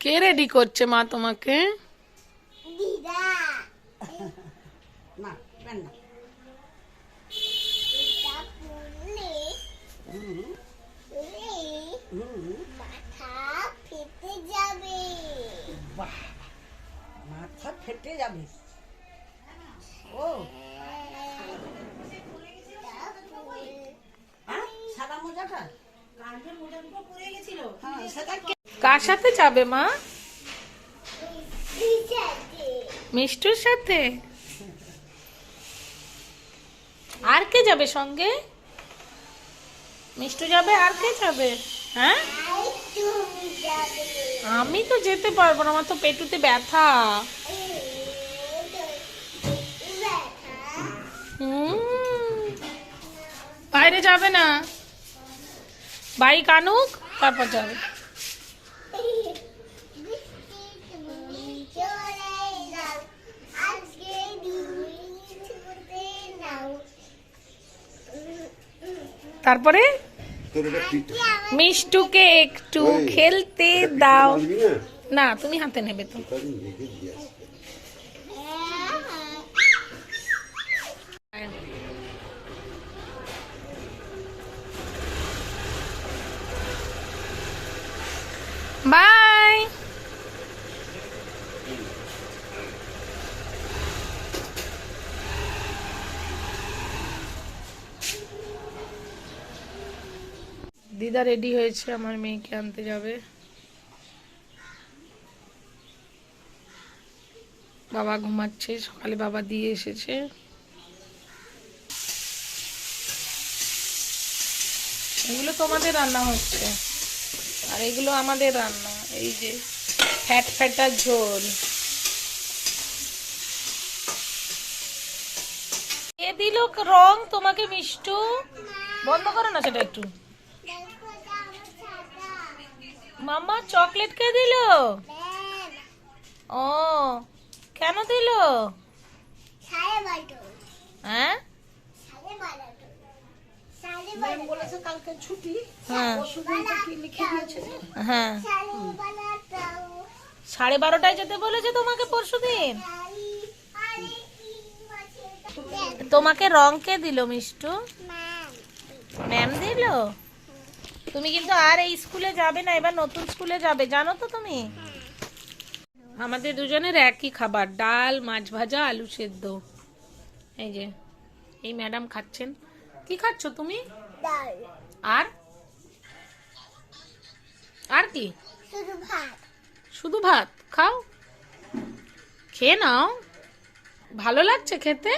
কে ready করছে মা তোমাকে দিদা না দেন না দিদা পুলে হুম, পুলে হুম, মাথা ফেটে যাবে বাহ মাথা ফেটে যাবে ও দিদা পুল হ্যাঁ সাদা মোজাটা হ্যাঁ সেটা কে কার সাথে যাবে, মা? মিষ্টুর সাথে? আর কে যাবে সঙ্গে? মিষ্টু যাবে, আর কে যাবে? হ্যাঁ? আমি তো যেতে পারব না, আমার তো পেটুতে ব্যথা। বাইরে যাবে না। বাইক আনুক তারপর যাবে। তারপরে? মিষ্টুকে একটু খেলতে দাও। না? তুমি হাতে নেবে তো। তাহলে দিদা রেডি হয়েছে, আমার মেয়েকে আনতে যাবে। বাবা ঘুমাচ্ছে, সকালে বাবা দিয়ে এসেছে। এগুলো তোমাদের রান্না হচ্ছে। আর এগুলো আমাদের রান্না, এই যে ফ্যাট ফ্যাটা ঝোল। এ দিল রং, তোমাকে মিষ্টু? বন্ধ করো না সেটা একটু। মাম্মা চকলেট কে দিল? ও কেন দিল? হ্যাঁ? কালকে ছুটি হ্যাঁ। হ্যাঁ। সাড়ে বারোটায় যেতে বলেছে তোমাকে পরশু দিন তোমাকে রং কে দিল মিষ্টু? ম্যাম দিল? তুমি কিন্তু আর এই স্কুলে যাবে না এবার নতুন স্কুলে যাবে জানো তো তুমি? আমাদের দুজনের একই খাবার ডাল মাছ ভাজা আলু সেদ্ধ। এই যে এই ম্যাডাম খাচ্ছেন। কি খাচ্ছ তুমি? আর? আর কি? শুধু ভাত? খাও। খেয়ে নাও। ভালো লাগছে খেতে?